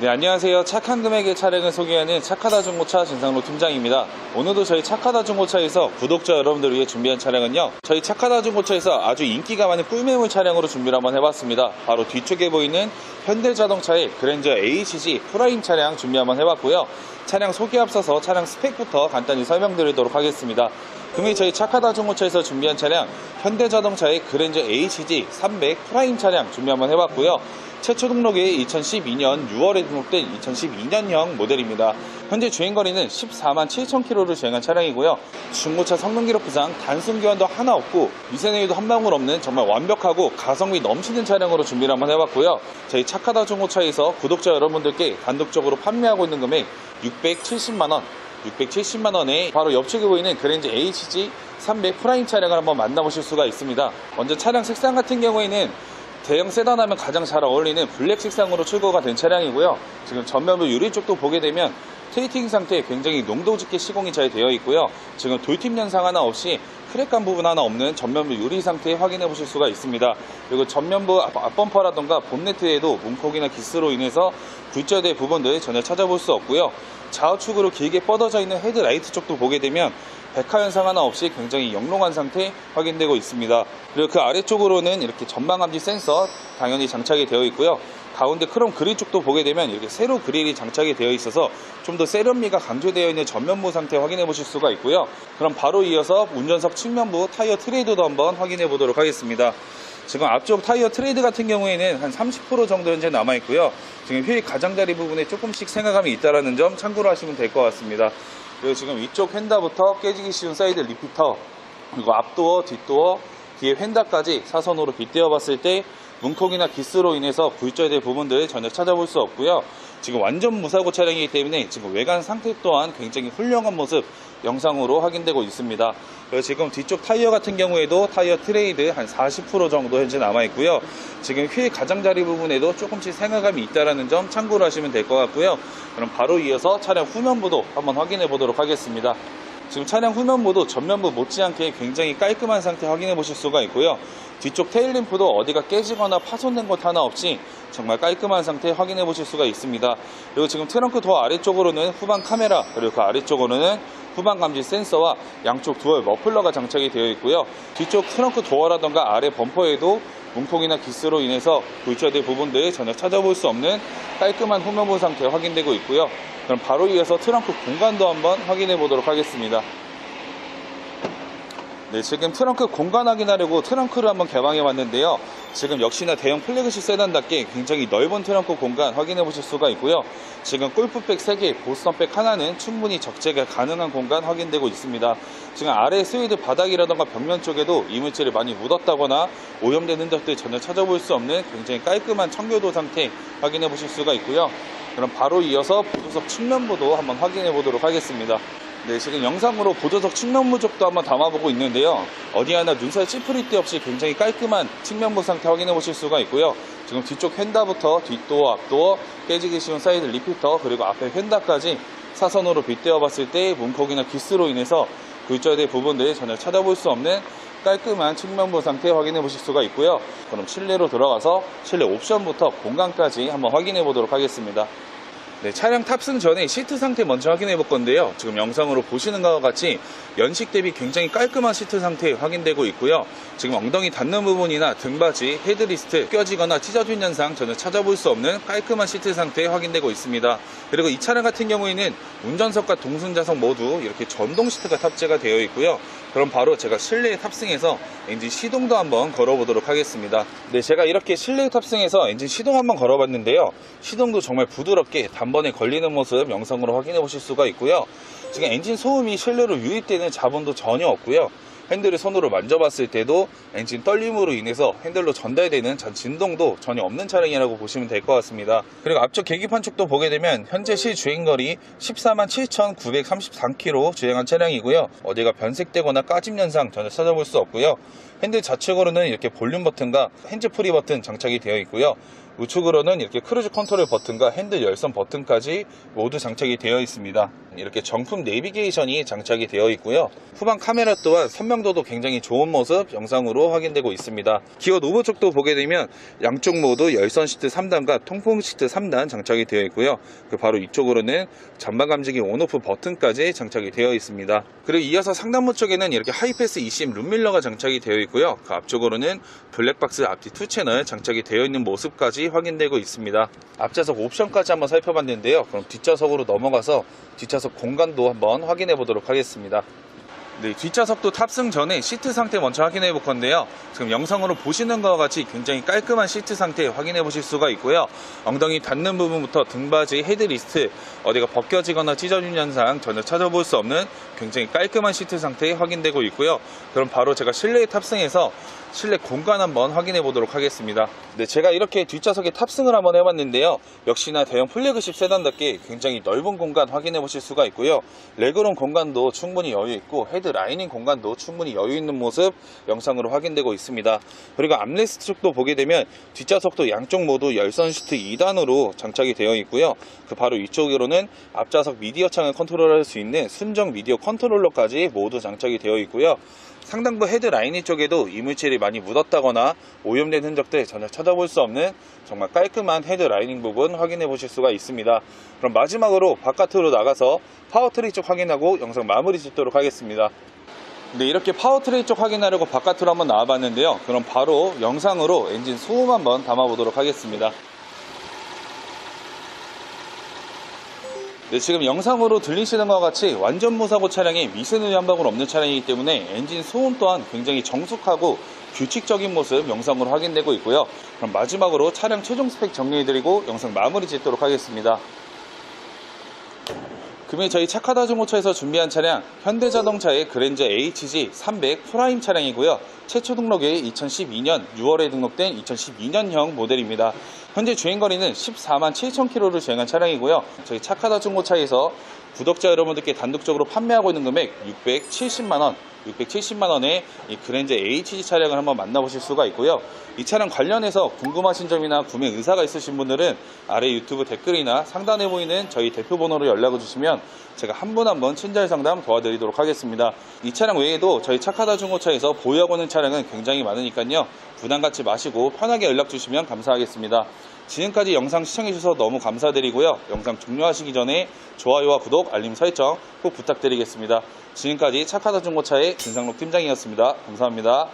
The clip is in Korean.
네, 안녕하세요. 착한 금액의 차량을 소개하는 착하다 중고차 진상로 팀장입니다. 오늘도 저희 착하다 중고차에서 구독자 여러분들을 위해 준비한 차량은요. 저희 착하다 중고차에서 아주 인기가 많은 꿀매물 차량으로 준비를 한번 해봤습니다. 바로 뒤쪽에 보이는 현대자동차의 그랜저 HG 프라임 차량 준비 한번 해봤고요. 차량 소개 앞서서 차량 스펙부터 간단히 설명드리도록 하겠습니다. 금일 저희 착하다 중고차에서 준비한 차량 현대자동차의 그랜저 HG 300 프라임 차량 준비 한번 해봤고요. 최초 등록이 2012년 6월에 등록된 2012년형 모델입니다. 현재 주행거리는 14만 7천 킬로를 주행한 차량이고요. 중고차 성능 기록부상 단순 교환도 하나 없고 미세내유도 한 방울 없는 정말 완벽하고 가성비 넘치는 차량으로 준비를 한번 해봤고요. 저희 착하다 중고차에서 구독자 여러분들께 단독적으로 판매하고 있는 금액 670만 원 670만 원에 바로 옆쪽에 보이는 그랜저 HG 300 프라임 차량을 한번 만나보실 수가 있습니다. 먼저 차량 색상 같은 경우에는 대형 세단 하면 가장 잘 어울리는 블랙 색상으로 출고가 된 차량이고요. 지금 전면부 유리 쪽도 보게 되면 테이팅 상태에 굉장히 농도 짙게 시공이 잘 되어 있고요. 지금 돌팀 현상 하나 없이 크랙한 부분 하나 없는 전면부 유리 상태 확인해 보실 수가 있습니다. 그리고 전면부 앞- 앞범퍼라던가 본네트에도 문콕이나 기스로 인해서 굴절된 부분들 전혀 찾아볼 수 없고요. 좌우측으로 길게 뻗어져 있는 헤드라이트 쪽도 보게 되면 백화 현상 하나 없이 굉장히 영롱한 상태 확인되고 있습니다. 그리고 그 아래쪽으로는 이렇게 전방감지 센서 당연히 장착이 되어 있고요. 가운데 크롬 그릴 쪽도 보게 되면 이렇게 세로 그릴이 장착이 되어 있어서 좀 더 세련미가 강조되어 있는 전면부 상태 확인해 보실 수가 있고요. 그럼 바로 이어서 운전석 측면부 타이어 트레이드도 한번 확인해 보도록 하겠습니다. 지금 앞쪽 타이어 트레이드 같은 경우에는 한 30% 정도 현재 남아 있고요. 지금 휠 가장자리 부분에 조금씩 생각감이 있다라는 점 참고로 하시면 될 것 같습니다. 그리고 지금 위쪽 휀다부터 깨지기 쉬운 사이드 리피터 그리고 앞도어, 뒷도어, 뒤에 휀다까지 사선으로 빗대어 봤을 때 문콕이나 기스로 인해서 굴절된 부분들 전혀 찾아볼 수 없고요. 지금 완전 무사고 차량이기 때문에 지금 외관 상태 또한 굉장히 훌륭한 모습 영상으로 확인되고 있습니다. 그리고 지금 뒤쪽 타이어 같은 경우에도 타이어 트레이드 한 40% 정도 현재 남아 있고요. 지금 휠 가장자리 부분에도 조금씩 생각감이 있다라는 점 참고로 하시면 될 것 같고요. 그럼 바로 이어서 차량 후면부도 한번 확인해 보도록 하겠습니다. 지금 차량 후면부도 전면부 못지않게 굉장히 깔끔한 상태 확인해 보실 수가 있고요. 뒤쪽 테일램프도 어디가 깨지거나 파손된 것 하나 없이 정말 깔끔한 상태 확인해 보실 수가 있습니다. 그리고 지금 트렁크 도어 아래쪽으로는 후방 카메라 그리고 그 아래쪽으로는 후방 감지 센서와 양쪽 두얼 머플러가 장착이 되어 있고요. 뒤쪽 트렁크 도어라던가 아래 범퍼에도 문콕이나 기스로 인해서 굴절된 부분들 전혀 찾아볼 수 없는 깔끔한 후면부 상태 확인되고 있고요. 그럼 바로 이어서 트렁크 공간도 한번 확인해 보도록 하겠습니다. 네, 지금 트렁크 공간 확인하려고 트렁크를 한번 개방해 봤는데요. 지금 역시나 대형 플래그십 세단답게 굉장히 넓은 트렁크 공간 확인해 보실 수가 있고요. 지금 골프백 3개, 보스턴백 하나는 충분히 적재가 가능한 공간 확인되고 있습니다. 지금 아래 스웨이드 바닥이라던가 벽면 쪽에도 이물질이 많이 묻었다거나 오염된 흔적들 전혀 찾아볼 수 없는 굉장히 깔끔한 청교도 상태 확인해 보실 수가 있고요. 그럼 바로 이어서 보조석 측면부도 한번 확인해 보도록 하겠습니다. 네, 지금 영상으로 보조석 측면부 쪽도 한번 담아보고 있는데요. 어디 하나 눈살 찌푸릴 데 없이 굉장히 깔끔한 측면부 상태 확인해 보실 수가 있고요. 지금 뒤쪽 휀다부터 뒷도어, 앞도어, 깨지기 쉬운 사이드 리피터, 그리고 앞에 휀다까지 사선으로 빗대어 봤을 때 문콕이나 기스로 인해서 굴절된 부분들 전혀 찾아볼 수 없는 깔끔한 측면부 상태 확인해 보실 수가 있고요. 그럼 실내로 들어가서 실내 옵션부터 공간까지 한번 확인해 보도록 하겠습니다. 네, 차량 탑승 전에 시트 상태 먼저 확인해 볼 건데요. 지금 영상으로 보시는 것과 같이 연식 대비 굉장히 깔끔한 시트 상태 확인되고 있고요. 지금 엉덩이 닿는 부분이나 등받이, 헤드리스트 껴지거나 찢어진 현상 전혀 찾아볼 수 없는 깔끔한 시트 상태 확인되고 있습니다. 그리고 이 차량 같은 경우에는 운전석과 동승자석 모두 이렇게 전동 시트가 탑재가 되어 있고요. 그럼 바로 제가 실내에 탑승해서 엔진 시동도 한번 걸어보도록 하겠습니다. 네, 제가 이렇게 실내에 탑승해서 엔진 시동 한번 걸어봤는데요. 시동도 정말 부드럽게 단번에 걸리는 모습 영상으로 확인해 보실 수가 있고요. 지금 엔진 소음이 실내로 유입되는 자본도 전혀 없고요. 핸들을 손으로 만져봤을 때도 엔진 떨림으로 인해서 핸들로 전달되는 전 진동도 전혀 없는 차량이라고 보시면 될 것 같습니다. 그리고 앞쪽 계기판 쪽도 보게 되면 현재 시 주행거리 14만 7,933km 주행한 차량이고요. 어디가 변색되거나 까짐 현상 전혀 찾아볼 수 없고요. 핸들 좌측으로는 이렇게 볼륨 버튼과 핸즈 프리 버튼 장착이 되어 있고요. 우측으로는 이렇게 크루즈 컨트롤 버튼과 핸들 열선 버튼까지 모두 장착이 되어 있습니다. 이렇게 정품 내비게이션이 장착이 되어 있고요. 후방 카메라 또한 선명 선명도도 굉장히 좋은 모습 영상으로 확인되고 있습니다. 기어 노브 쪽도 보게 되면 양쪽 모두 열선 시트 3단과 통풍 시트 3단 장착이 되어 있고요. 그 바로 이쪽으로는 전방 감지기 온오프 버튼까지 장착이 되어 있습니다. 그리고 이어서 상단부 쪽에는 이렇게 하이패스 20 룸밀러가 장착이 되어 있고요. 그 앞쪽으로는 블랙박스 앞뒤 2채널 장착이 되어 있는 모습까지 확인되고 있습니다. 앞좌석 옵션까지 한번 살펴봤는데요. 그럼 뒷좌석으로 넘어가서 뒷좌석 공간도 한번 확인해 보도록 하겠습니다. 네, 뒷좌석도 탑승 전에 시트 상태 먼저 확인해 볼 건데요. 지금 영상으로 보시는 것과 같이 굉장히 깔끔한 시트 상태 확인해 보실 수가 있고요. 엉덩이 닿는 부분부터 등받이 헤드리스트 어디가 벗겨지거나 찢어진 현상 전혀 찾아볼 수 없는 굉장히 깔끔한 시트 상태 확인되고 있고요. 그럼 바로 제가 실내에 탑승해서 실내 공간 한번 확인해 보도록 하겠습니다. 네, 제가 이렇게 뒷좌석에 탑승을 한번 해봤는데요. 역시나 대형 플래그십 세단답게 굉장히 넓은 공간 확인해 보실 수가 있고요. 레그룸 공간도 충분히 여유 있고 헤드 라이닝 공간도 충분히 여유 있는 모습 영상으로 확인되고 있습니다. 그리고 암레스트 쪽도 보게 되면 뒷좌석도 양쪽 모두 열선 시트 2단으로 장착이 되어 있고요. 그 바로 이쪽으로는 앞좌석 미디어 창을 컨트롤할 수 있는 순정 미디어 컨트롤러까지 모두 장착이 되어 있고요. 상단부 헤드 라이닝 쪽에도 이물질이 많이 묻었다거나 오염된 흔적들 전혀 찾아볼 수 없는 정말 깔끔한 헤드 라이닝 부분 확인해 보실 수가 있습니다. 그럼 마지막으로 바깥으로 나가서 파워트리 쪽 확인하고 영상 마무리 짓도록 하겠습니다. 네, 이렇게 파워트레이 쪽 확인하려고 바깥으로 한번 나와봤는데요. 그럼 바로 영상으로 엔진 소음 한번 담아보도록 하겠습니다. 네, 지금 영상으로 들리시는 것과 같이 완전 무사고 차량에 미세누리 한 방울 없는 차량이기 때문에 엔진 소음 또한 굉장히 정숙하고 규칙적인 모습 영상으로 확인되고 있고요. 그럼 마지막으로 차량 최종 스펙 정리해드리고 영상 마무리 짓도록 하겠습니다. 금일 저희 착하다 중고차에서 준비한 차량 현대자동차의 그랜저 HG 300 프라임 차량이고요. 최초 등록이 2012년 6월에 등록된 2012년형 모델입니다. 현재 주행거리는 14만 7천 킬로를 주행한 차량이고요. 저희 착하다 중고차에서 구독자 여러분들께 단독적으로 판매하고 있는 금액 670만 원, 670만 원의 이 그랜저 HG 차량을 한번 만나보실 수가 있고요. 이 차량 관련해서 궁금하신 점이나 구매 의사가 있으신 분들은 아래 유튜브 댓글이나 상단에 보이는 저희 대표 번호로 연락을 주시면 제가 한 분 한 분 친절 상담 도와드리도록 하겠습니다. 이 차량 외에도 저희 착하다 중고차에서 보유하고 있는 차량은 굉장히 많으니까요. 부담 갖지 마시고 편하게 연락 주시면 감사하겠습니다. 지금까지 영상 시청해주셔서 너무 감사드리고요. 영상 종료하시기 전에 좋아요와 구독, 알림 설정 꼭 부탁드리겠습니다. 지금까지 착하다 중고차의 진상록 팀장이었습니다. 감사합니다.